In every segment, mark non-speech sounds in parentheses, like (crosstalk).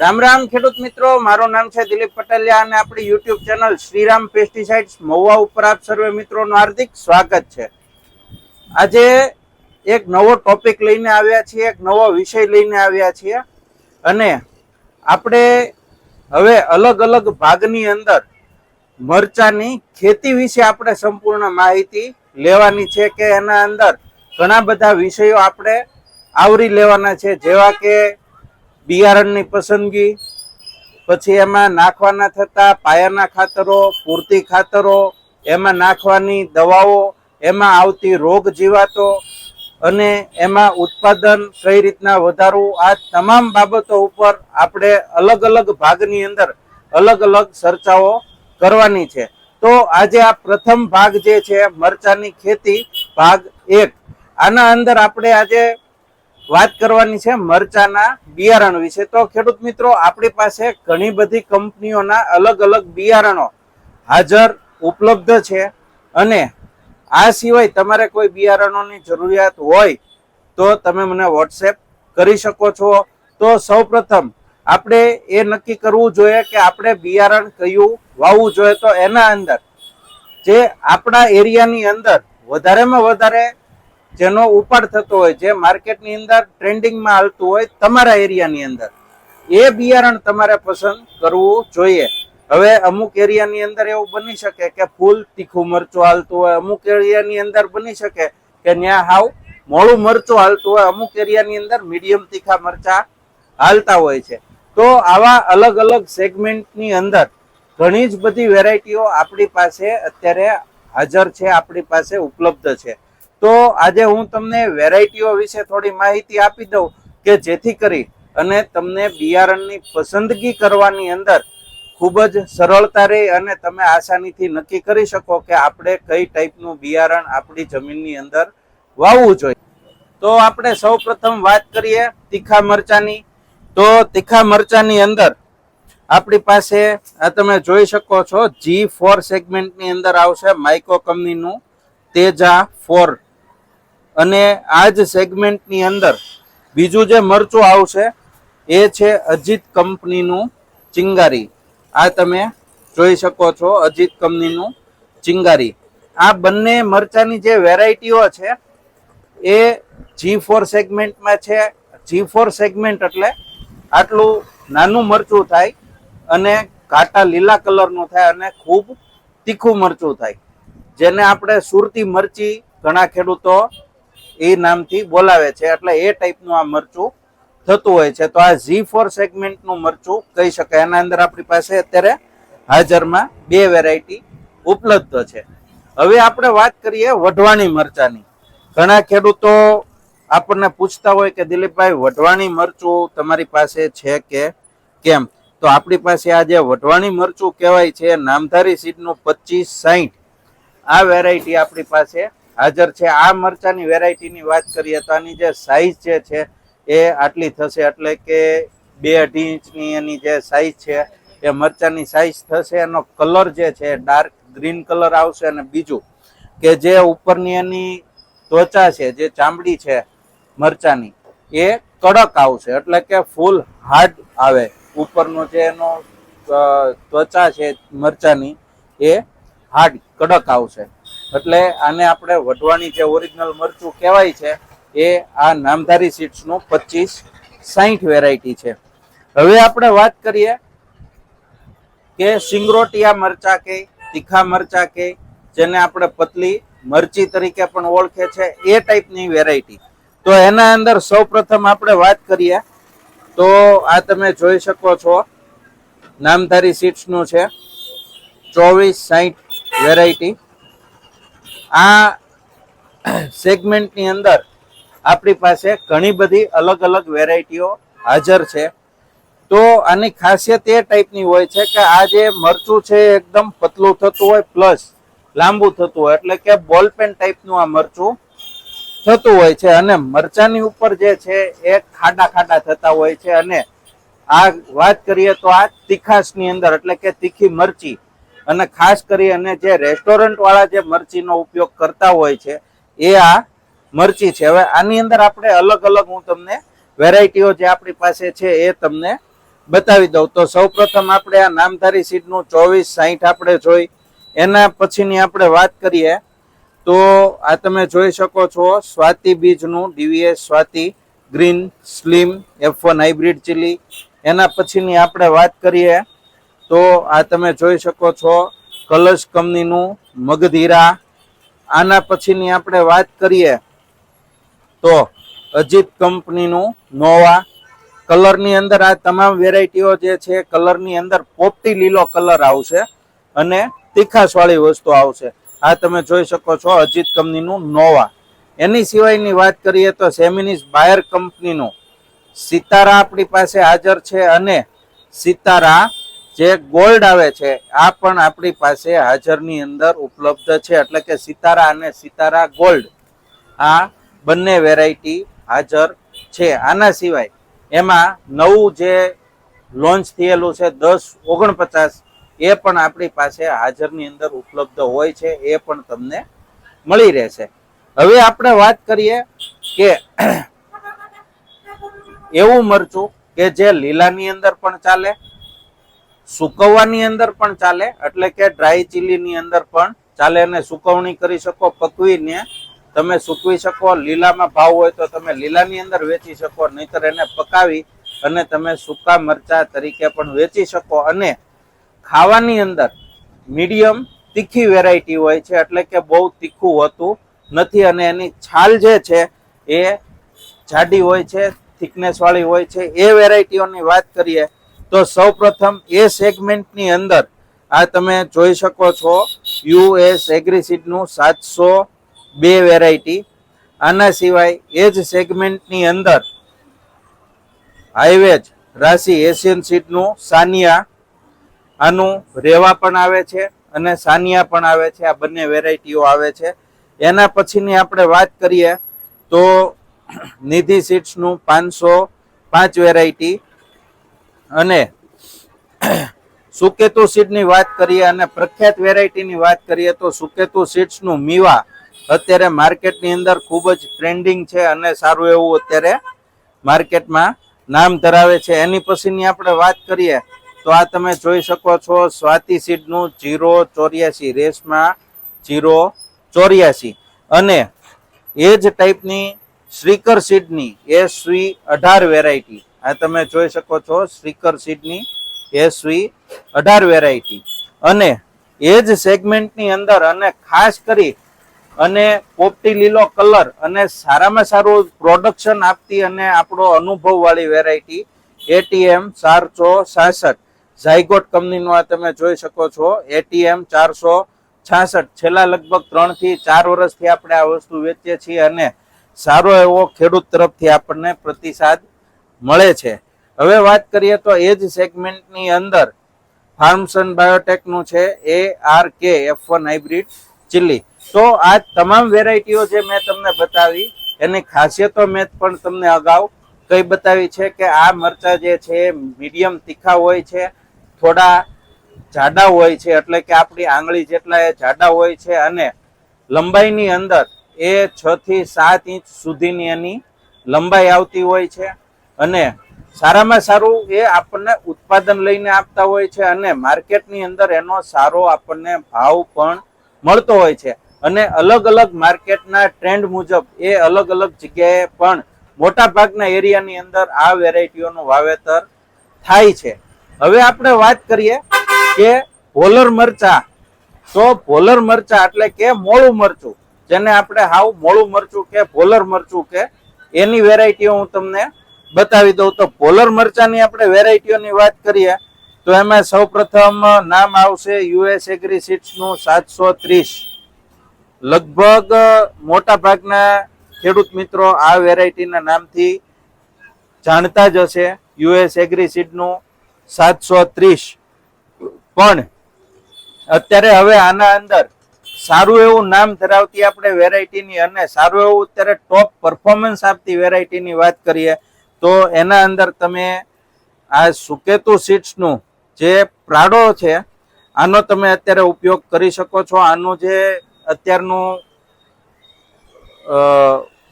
રામ રામ ખેડૂત મિત્રો, મારું નામ છે દિલીપ પટેલિયા અને આપણી YouTube channel Shriram pesticides Mahuva ઉપર આપ સર્વે મિત્રોનું હાર્દિક સ્વાગત છે. આજે એક નવો ટોપિક લઈને આવ્યા છીએ, એક નવો વિષય લઈને આવ્યા છીએ અને આપણે હવે અલગ અલગ ભાગની અંદર મરચાની ખેતી વિશે આપણે સંપૂર્ણ માહિતી લેવાની છે કે એના અંદર ઘણા બધા વિષયો આપણે આવરી લેવાના છે, જેવા કે બિયારણની પસંદગી, પછી એમાં નાખવાના થતા પાયાના ખાતરો, પૂરતી ખાતરો, એમાં નાખવાની દવાઓ, એમાં આવતી રોગ જીવાતો અને એમાં ઉત્પાદન કઈ રીતના વધારવું, આ તમામ બાબતો ઉપર આપણે અલગ અલગ ભાગની અંદર અલગ અલગ ચર્ચાઓ કરવાની છે. તો આજે આ પ્રથમ ભાગ જે છે, મરચાની ખેતી ભાગ એક. આના અંદર આપણે આજે વાત કરવાની છે મરચાના બિયારણ વિશે. તો ખેડૂત મિત્રો, આપણી પાસે ઘણી બધી કંપનીઓના અલગ અલગ બિયારણો હાજર ઉપલબ્ધ છે અને આ સિવાય તમારે કોઈ બિયારણોની જરૂરિયાત હોય તો તમે મને વોટ્સએપ કરી શકો છો. તો સૌપ્રથમ આપણે એ નક્કી કરવું જોઈએ કે આપણે બિયારણ કયું વાવવું જોઈએ. તો એના અંદર જે આપણા એરિયાની અંદર વધારેમાં વધારે જેનો ઉપાડ થતો હોય, જે માર્કેટની અંદર ટ્રેન્ડિંગમાં હાલતું હોય તમારા એરિયાની અંદર. એ બિયારણ તમારે પસંદ કરવું જોઈએ. હવે અમુક એરિયાની અંદર એવું બની શકે કે ફૂલ તીખું મરચું હાલતું હોય, અમુક એરિયાની અંદર બની શકે કે ત્યાં હાવ મોળું મરચું હાલતું હોય, અમુક એરિયાની અંદર મીડિયમ તીખા મરચા હાલતા હોય છે. તો આવા અલગ અલગ સેગમેન્ટની અંદર ઘણી જ બધી વેરાયટીઓ આપણી પાસે અત્યારે હાજર છે, આપણી પાસે ઉપલબ્ધ છે. તો આજે હું તમને વેરાયટીઓ વિશે થોડી માહિતી આપી દઉં કે જેથી કરી અને તમને બિયારણની પસંદગી કરવાની અંદર ખૂબ જ સરળતા રહે અને તમે આસાનીથી નક્કી કરી શકો કે આપણે કઈ ટાઈપનું બિયારણ આપણી જમીનની અંદર વાવવું જોઈએ. તો આપણે સૌ વાત કરીએ તીખા મરચાની. તો તીખા મરચાની અંદર આપણી પાસે, આ તમે જોઈ શકો છો જી ફોર સેગમેન્ટની અંદર આવશે માઇકો કંપનીનું તેજા ફોર અને આ જ સેગમેન્ટની અંદર બીજું જે મરચું આવશે, એ છે અજીત કંપનીનું ચિંગારી. આ તમે જોઈ શકો છો, અજીત કંપનીનું ચિંગારી. આ બંને મરચાની જે વેરાયટીઓ છે, એ જી ફોર સેગમેન્ટમાં છે. જી ફોર સેગમેન્ટ એટલે આટલું નાનું મરચું થાય અને ઘાટા લીલા કલરનું થાય અને ખૂબ તીખું મરચું થાય. જેને આપણે સુરતી મરચી ઘણા ખેડૂતો એ નામથી બોલાવે છે. એટલે એ ટાઈપનું આ મરચું થતું હોય છે. તો આ ઝી ફોર સેગમેન્ટનું મરચું કહી શકાય. એના અંદર આપણી પાસે અત્યારે હાજરમાં બે વેરાયટી ઉપલબ્ધ છે. હવે આપણે વાત કરીએ વઢવાણી મરચાની. ઘણા ખેડૂતો આપણને પૂછતા હોય કે, દિલીપભાઈ, વઢવાણી મરચું તમારી પાસે છે કે કેમ? તો આપણી પાસે આ જે વઢવાણી મરચું કહેવાય છે. નામધારી સીડનું પચીસ સાહીઠ આ વેરાયટી આપણી પાસે હાજર છે. આ મરચાની વેરાયટીની વાત કરીએ તો આની જે સાઈઝ જે છે એ આટલી થશે. એટલે કે બે અઢી ઇંચની એની જે સાઈઝ છે એ મરચાની સાઈઝ થશે. એનો કલર જે છે ડાર્ક ગ્રીન કલર આવશે અને બીજું કે જે ઉપરની એની ત્વચા છે, જે ચામડી છે મરચાની, એ કડક આવશે. એટલે કે ફૂલ હાર્ડ આવે. ઉપરનો જે એનો ત્વચા છે મરચાની એ હાર્ડ કડક આવશે. એટલે આને આપણે વઢવાની જે ઓરિજિનલ મરચું કહેવાય છે, એ આ નામધારી સીડ્સનું પચીસ સાહીઠ વેરાયટી છે. હવે આપણે વાત કરીએ કે સિંગરોટિયા મરચા કે, તીખા મરચા કે, જેને આપણે પતલી મરચી તરીકે પણ ઓળખે છે, એ ટાઈપની વેરાયટી તો એના અંદર સૌપ્રથમ આપણે વાત કરીએ, તો આ તમે જોઈ શકો છો, નામધારી સીડ્સનું છે, ચોવીસ સાહીઠ વેરાયટી આ સેગમેન્ટની અંદર આપણી પાસે ઘણી બધી અલગ અલગ વેરાયટીઓ હાજર છે. તો આની ખાસિયત એ ટાઈપની હોય છે કે આ જે મરચું છે એકદમ પતલું થતું હોય પ્લસ લાંબુ થતું હોય, એટલે કે બોલપેન ટાઈપનું આ મરચું થતું હોય છે. અને મરચાની ઉપર જે છે એ ખાડા ખાડા થતા હોય છે. અને આ વાત કરીએ તો આ તીખાશની અંદર, એટલે કે તીખી મરચી અને ખાસ કરી અને જે રેસ્ટોરન્ટ વાળા જે મરચીનો ઉપયોગ કરતા હોય છે, એ આ મરચી છે. હવે આની અંદર આપણે અલગ અલગ હું તમને વેરાયટીઓ જે આપણી પાસે છે એ તમને બતાવી દઉં. તો સૌપ્રથમ આપણે આ નામધારી સીટનું ચોવીસ સાહીઠ આપણે જોઈ. એના પછીની આપણે વાત કરીએ તો આ તમે જોઈ શકો છો Swati બીજનું DVS Swati green, slim, F one hybrid chilli. એના પછીની આપણે વાત કરીએ તો આ તમે જોઈ શકો છો કલશ કંપનીનું મગધીરા આના પછીની આપણે વાત કરીએ તો અજીત કંપનીનું નોવા. કલરની અંદર આ તમામ વેરાયટીઓ જે છે, કલરની અંદર પોપટી લીલો કલર આવશે અને તીખાસવાળી વસ્તુ આવશે. આ તમે જોઈ શકો છો અજીત કંપનીનું નોવા. એની સિવાયની વાત કરીએ તો સેમિનિસ બાયર કંપનીનું. સિતારા આપણી પાસે હાજર છે અને સિતારા જે ગોલ્ડ આવે છે, આ પણ આપણી પાસે હાજરની અંદર ઉપલબ્ધ છે, એટલે કે સિતારા અને સિતારા ગોલ્ડ. આ બંને વેરાયટી હાજર છે. આના સિવાય એમાં નવું જે લોન્ચ થયેલું છે, દસ ઓગણપચાસ, એ પણ આપણી પાસે હાજરની અંદર ઉપલબ્ધ હોય છે, એ પણ તમને મળી રહેશે. હવે આપણે વાત કરીએ કે (clears throat) એવું મરચું કે જે લીલાની અંદર પણ ચાલે સુકવવાની અંદર પણ ચાલે, એટલે કે ડ્રાય ચીલીની અંદર પણ ચાલે અને સુકવણી કરી શકો, પકવીને તમે સૂકવી શકો, લીલામાં ભાવ હોય તો તમે લીલાની અંદર વેચી શકો, નહીતર એને પકાવી અને તમે સૂકા મરચા તરીકે પણ વેચી શકો. અને ખાવાની અંદર મીડિયમ તીખી વેરાયટી હોય છે, એટલે કે બહુ તીખું હોતું નથી અને એની છાલ જે છે એ જાડી હોય છે થિકનેસવાળી હોય છે, એ વેરાયટીઓની વાત કરીએ તો સૌપ્રથમ એ સેગમેન્ટની અંદર, આ તમે જોઈ શકો છો, યુએસ એગ્રીસીડનું સાતસો બે વેરાયટી. આના સિવાય એ જ સેગમેન્ટની અંદર હાઈવેજ રાશિ એશિયન સીડનું સાનિયા, આનું રેવા પણ આવે છે અને સાનિયા પણ આવે છે, આ બંને વેરાયટીઓ આવે છે. એના પછીની આપણે વાત કરીએ તો નિધિ સીડ્સનું પાંચસો પાંચ વેરાયટી અને સુકેતુ સીડની વાત કરીએ અને પ્રખ્યાત વેરાયટીની વાત કરીએ તો સુકેતુ સીડ્સનું મીવા અત્યારે માર્કેટની અંદર ખૂબ જ ટ્રેન્ડિંગ છે અને સારું એવું અત્યારે માર્કેટમાં નામ ધરાવે છે. એની પછીની આપણે વાત કરીએ તો આ તમે જોઈ શકો છો સ્વાતિ સીડનું જીરો ચોર્યાસી રેસમાં જીરો ચોર્યાસી. અને એ જ ટાઈપની શ્રીકર સીડની એસવી અઢાર વેરાયટી આ તમે જોઈ શકો છો સ્પીકર સીડની એસવી અઢાર વેરાયટી અને એ જ સેગમેન્ટની અંદર અને ખાસ કરી અને પોપટી લીલો કલર અને સારામાં સારું પ્રોડક્શન આપતી અને આપણો અનુભવવાળી વેરાયટી એટીએમ ચારસો સાસઠ ઝાયગોટ કંપનીનું આ તમે જોઈ શકો છો, એટીએમ ચારસો છાસઠ. છેલ્લા લગભગ ત્રણથી ચાર વર્ષથી આપણે આ વસ્તુ વેચીએ છીએ અને સારો એવો ખેડૂત તરફથી આપણને પ્રતિસાદ મળે છે. હવે વાત કરીએ તો એ જ સેગમેન્ટની અંદર ફાર્મસન બાયોટેકનું છે, A, R, K, F one hybrid chilli. તો આ તમામ વેરાયટીઓ જે મેં તમને બતાવી, એની ખાસિયતો મેં પણ તમને અગાઉ કઈ બતાવી છે કે આ મરચા જે છે, મીડિયમ તીખા હોય છે, થોડા જાડા હોય છે, એટલે કે આપણી આંગળી જેટલા એ જાડા હોય છે અને લંબાઈની અંદર એ છ થી સાત ઇંચ સુધીની એની લંબાઈ આવતી હોય છે. અને સારામાં સારું એ આપણને ઉત્પાદન લઈને આપતા હોય છે અને માર્કેટની અંદર એનો સારો આપણને ભાવ પણ મળતો હોય છે. અને અલગ અલગ માર્કેટના ટ્રેન્ડ મુજબ એ અલગ અલગ જગ્યાએ પણ મોટા ભાગના એરિયાની અંદર આ વેરાયટીઓનું વાવેતર થાય છે. હવે આપણે વાત કરીએ કે ભોલર મરચા. તો ભોલર મરચા એટલે કે મોળું મરચું. જેને આપણે હાવ મોળું મરચું કે ભોલર મરચું કે એની વેરાયટીઓ હું તમને બતાવી દઉં તો પોલર મરચાની આપણે વેરાયટીઓની વાત કરીએ, તો એમાં સૌ પ્રથમ નામ આવશે યુએસ એગ્રી સીડ્સનું સાતસો ત્રીસ. લગભગ મોટા ભાગના ખેડૂત મિત્રો આ વેરાયટીના નામથી જાણતા જ હશે, યુએસ એગ્રી સીડનું સાતસો ત્રીસ. પણ અત્યારે હવે આના અંદર સારું એવું નામ ધરાવતી આપણે વેરાયટીની અને સારું એવું અત્યારે ટોપ પરફોર્મન્સ આપતી વેરાયટીની વાત કરીએ તો એના અંદર તમે આ સુકેતુ સીડ્સનું જે પ્રાડો છે, આનો તમે અત્યારે ઉપયોગ કરી શકો છો. આનું જે અત્યારનું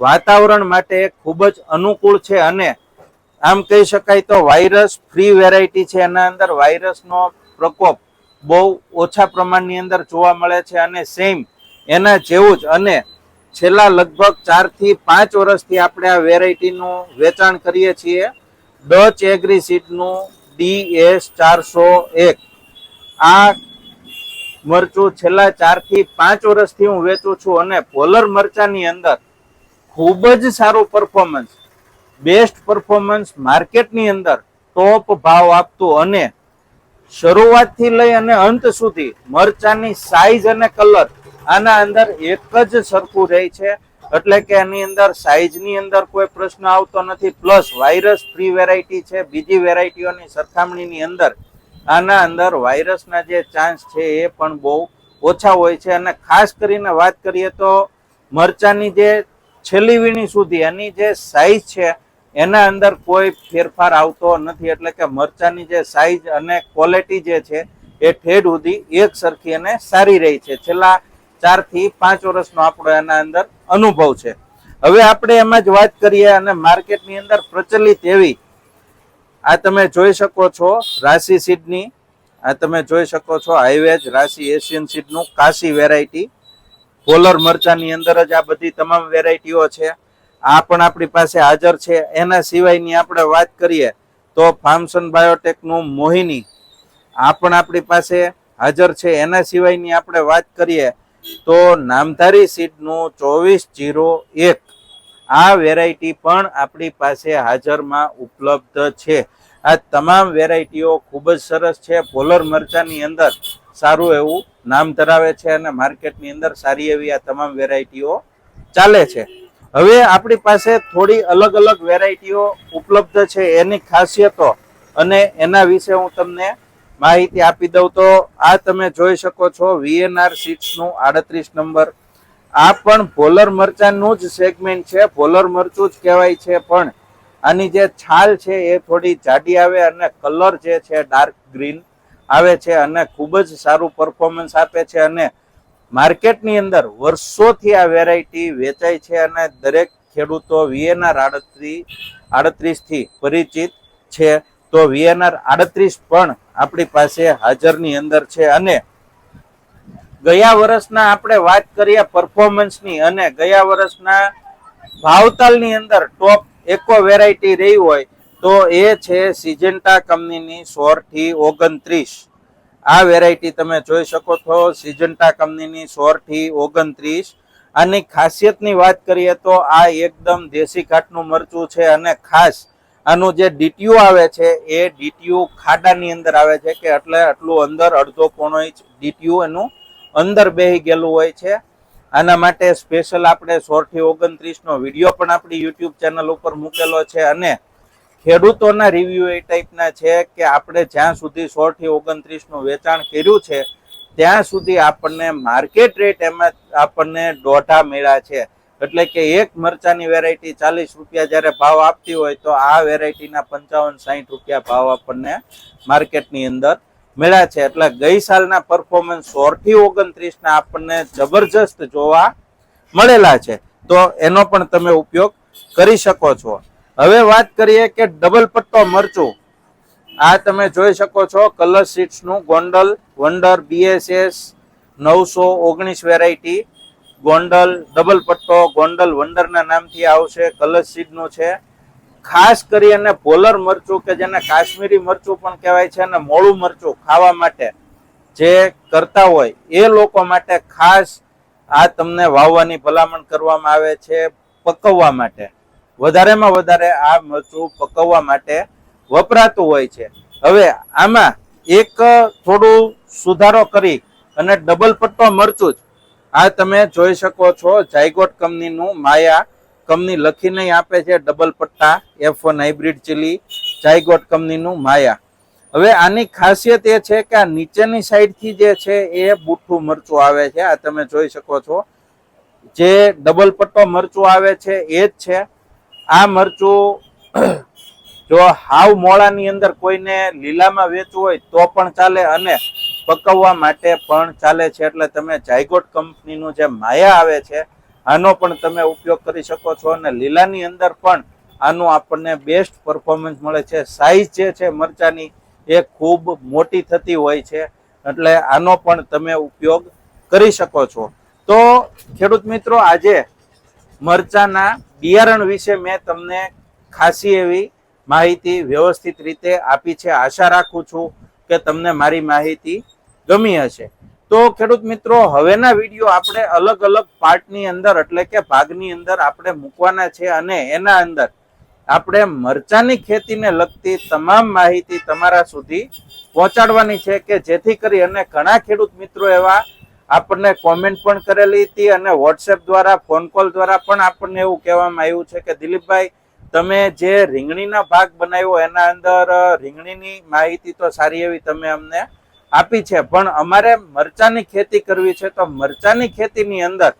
વાતાવરણ માટે ખૂબ જ અનુકૂળ છે અને આમ કહી શકાય તો વાયરસ ફ્રી વેરાયટી છે. એના અંદર વાયરસનો પ્રકોપ બહુ ઓછા પ્રમાણની અંદર જોવા મળે છે અને સેમ એના જેવું જ. અને છેલ્લા લગભગ ચારથી પાંચ વર્ષથી આપણે આ વેરાયટીનું વેચાણ કરીએ છીએ. ડચ એગ્રી સીડનું ડી એસ ચારસો એક. આ મરચું છેલ્લા ચારથી પાંચ વર્ષથી હું વેચું છું અને પોલર મરચાની અંદર ખૂબ જ સારું પરફોર્મન્સ બેસ્ટ પરફોર્મન્સ માર્કેટની અંદર ટોપ ભાવ આપતું અને શરૂઆતથી લઈ અને અંત સુધી મરચાની સાઈઝ અને કલર આના અંદર એક જ સરખું રહે છે. એટલે કે એની અંદર સાઇઝની અંદર કોઈ પ્રશ્ન આવતો નથી. પ્લસ વાયરસ ફ્રી વેરાયટી છે. બીજી વેરાયટીઓની સરખામણીની અંદર આના અંદર વાયરસના જે ચાન્સ છે એ પણ બહુ ઓછા હોય છે. અને ખાસ કરીને વાત કરીએ તો મરચાની જે છેલ્લી વીણી સુધી એની જે સાઈઝ છે, એના અંદર કોઈ ફેરફાર આવતો નથી. એટલે કે મરચાની જે સાઈઝ અને ક્વોલિટી જે છે, એ ઠેડ સુધી એક સરખી અને સારી રહી છે. છેલ્લા ચારથી પાંચ વર્ષનો આપણો એના અંદર અનુભવ છે. હવે આપણે એમાં જ વાત કરીએ અને માર્કેટની અંદર પ્રચલિત એવી આ તમે જોઈ શકો છો રાશિ સીડની, આ તમે જોઈ શકો છો હાઈવેજ રાશિ એશિયન સીડનું કાશી વેરાયટી. પોલર મરચાની અંદર જ આ બધી તમામ વેરાયટીઓ છે. આ પણ આપણી પાસે હાજર છે. એના સિવાયની આપણે વાત કરીએ તો ફાર્મસન બાયોટેકનું મોહિની આ પણ આપણી પાસે હાજર છે. એના સિવાયની આપણે વાત કરીએ તો નામધારી સીડનું ચોવીસ જીરો એક. આ વેરાયટી પણ આપણી પાસે હાજરમાં ઉપલબ્ધ છે. આ તમામ વેરાયટીઓ ખૂબ જ સરસ છે. પોલર મરચાની અંદર સારું એવું નામ ધરાવે છે અને માર્કેટની અંદર સારી એવી આ તમામ વેરાયટીઓ ચાલે છે. હવે આપણી પાસે થોડી અલગ અલગ વેરાયટીઓ ઉપલબ્ધ છે. એની ખાસિયતો અને એના વિશે હું તમને માહિતી આપી દઉં તો આ તમે જોઈ શકો છો વીએનઆર સીટ્સનું આડત્રીસ નંબર. આ પણ ભોલર મરચાનું જ સેગમેન્ટ છે, ભોલર મરચું જ કહેવાય છે પણ આની જે છાલ છે એ થોડી જાડી આવે અને કલર જે છે ડાર્ક ગ્રીન આવે છે અને ખૂબ જ સારું પરફોર્મન્સ આપે છે અને માર્કેટની અંદર વર્ષોથી આ વેરાયટી વેચાય છે અને દરેક ખેડૂતો વીએનઆર આડત્રીસ આડત્રીસથી પરિચિત છે. તો વીએનઆર આડત્રીસ પણ આપણી પાસે હાજરની અંદર છે અને ગયા વર્ષના આપણે વાત કરીએ પરફોર્મન્સની અને ગયા વર્ષના ભાવતાલની અંદર ટોપ એકો વેરાયટી રહી હોય તો એ છે સિજન્ટા કંપનીની સોળથી ઓગણત્રીસ. આ વેરાયટી તમે જોઈ શકો છો સિજન્ટા કંપનીની સોળથી ઓગણત્રીસ. આની ખાસિયતની વાત કરીએ તો આ એકદમ દેશી ઘાટનું મરચું છે અને ખાસ આનું જે ડીટીયુ આવે છે, એ ડીટીયુ ખાડાની અંદર આવે છે કે એટલે આટલું અંદર અડધો પોણો ઇંચ ડીટીયુ એનું અંદર બેહી ગયેલું હોય છે. આના માટે સ્પેશિયલ આપણે સોળ ઓગણત્રીસનો વીડિયો પણ આપણી યુટ્યુબ ચેનલ ઉપર મૂકેલો છે અને ખેડૂતોના રિવ્યુ એ ટાઈપના છે કે આપણે જ્યાં સુધી સોળ ઓગણત્રીસનું વેચાણ કર્યું છે, ત્યાં સુધી આપણને માર્કેટ રેટ એમાં આપણને દોઢા મળ્યા છે. એટલે કે એક મરચાની વેરાયટી ચાલીસ રૂપિયા જ્યારે ભાવ આપતી હોય તો આ વેરાયટીના પંચાવન, સાહીઠ રૂપિયા ભાવ આપણને માર્કેટની અંદર મળ્યા છે. એટલે ગઈ સાલના પરફોર્મન્સ સોળથી ઓગણત્રીસના આપણને જબરજસ્ત જોવા મળેલા છે. તો એનો પણ તમે ઉપયોગ કરી શકો છો. હવે વાત કરીએ કે ડબલ પટ્ટો મરચું. આ તમે જોઈ શકો છો કલર શીટ્સનું ગોંડલ, વંડર બીએસએસ નવસો ઓગણીસ વેરાયટી ગોંડલ ડબલ પટ્ટો, ગોંડલ વંડરના નામથી આવશે કલર સીડનું છે. ખાસ કરી અને પોલર મરચું કે જેને કાશ્મીરી મરચું પણ કહેવાય છે અને મોળું મરચું ખાવા માટે જે કરતા હોય એ લોકો માટે ખાસ આ તમને વાવવાની ભલામણ કરવામાં આવે છે પકવવા માટે. વધારેમાં વધારે આ મરચું પકવવા માટે વપરાતું હોય છે. હવે આમાં એક થોડું સુધારો કરી અને ડબલ પટ્ટો મરચું જ આ તમે જોઈ શકો છો જાયગોટ કંપનીનું માયા. કંપની લખીને આપે છે ડબલ પટ્ટા F one hybrid chilli Zygote કંપનીનું માયા. હવે આની ખાસિયત એ છે કે આ નીચેની સાઈડથી જે છે એ બુઠ્ઠું મરચું આવે છે. આ તમે જોઈ શકો છો. જે ડબલ પટ્ટો મરચું આવે છે એ જ છે. આ મરચું જો હાવ મોળાની અંદર કોઈને લીલામાં વેચવું હોય તો પણ ચાલે અને પકવવા માટે પણ ચાલે છે એટલે તમે જાયગોટ કંપનીનું જે માયા આવે છે, આનો પણ તમે ઉપયોગ કરી શકો છો અને લીલાની અંદર પણ આનું આપણને બેસ્ટ પરફોર્મન્સ મળે છે. સાઈઝ જે છે મરચાની એ ખૂબ મોટી થતી હોય છે, એટલે આનો પણ તમે ઉપયોગ કરી શકો છો. તો ખેડૂત મિત્રો, આજે મરચાના બિયારણ વિશે મેં તમને ખાસી એવી માહિતી વ્યવસ્થિત રીતે આપી છે. આશા રાખું છું કે તમને મારી માહિતી ગમી હશે તો ખેડૂત મિત્રો, હવેના વીડિયો આપણે અલગ અલગ પાર્ટની અંદર, એટલે કે ભાગની અંદર આપણે મૂકવાના છે અને એના અંદર આપણે મરચાની ખેતીને લગતી તમામ માહિતી તમારા સુધી પહોંચાડવાની છે કે જેથી કરી અને ઘણા ખેડૂત મિત્રો એવા આપણને કોમેન્ટ પણ કરેલી હતી અને વોટ્સએપ દ્વારા ફોન કોલ દ્વારા પણ આપણને એવું કહેવામાં આવ્યું છે કે, દિલીપભાઈ, તમે જે રીંગણીના ભાગ બનાવ્યો, એના અંદર રીંગણીની માહિતી તો સારી એવી તમે અમને આપી છે. પણ અમારે મરચાની ખેતી કરવી છે તો મરચાની ખેતીની અંદર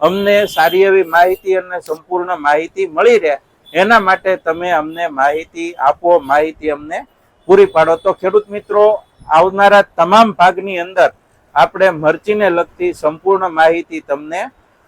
અમને સારી એવી માહિતી અને સંપૂર્ણ માહિતી મળી રહે. એના માટે તમે અમને માહિતી આપો, માહિતી અમને પૂરી પાડો. તો ખેડૂત મિત્રો, આવનારા તમામ ભાગની અંદર આપણે મરચીને લગતી સંપૂર્ણ માહિતી તમને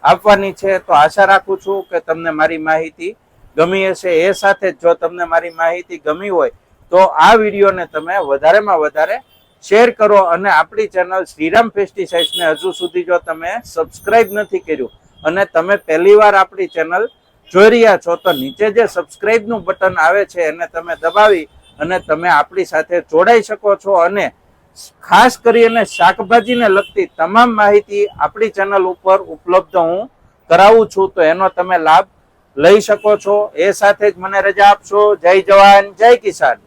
આપવાની છે. તો આશા રાખું છું કે તમને મારી માહિતી ગમી હશે. એ સાથે જ તમને મારી માહિતી ગમી હોય તો આ વિડીયોને તમે વધારેમાં વધારે શેર કરો અને આપણી ચેનલ શ્રીરામ પેસ્ટિસાઇડ્સને હજુ સુધી જો તમે સબસ્ક્રાઇબ નથી કર્યું અને તમે પહેલીવાર આપણી ચેનલ જોઈ રહ્યા છો, તો નીચે જે સબસ્ક્રાઇબનું બટન આવે છે, એને તમે દબાવી અને તમે આપણી સાથે જોડાઈ શકો છો અને ખાસ કરીને શાકભાજીને લગતી તમામ માહિતી આપણી ચેનલ ઉપર ઉપલબ્ધ હું કરાવું છું, તો એનો તમે લાભ લઈ શકો છો. એ સાથે જ મને રજા આપશો. જય જવાન, જય કિસાન.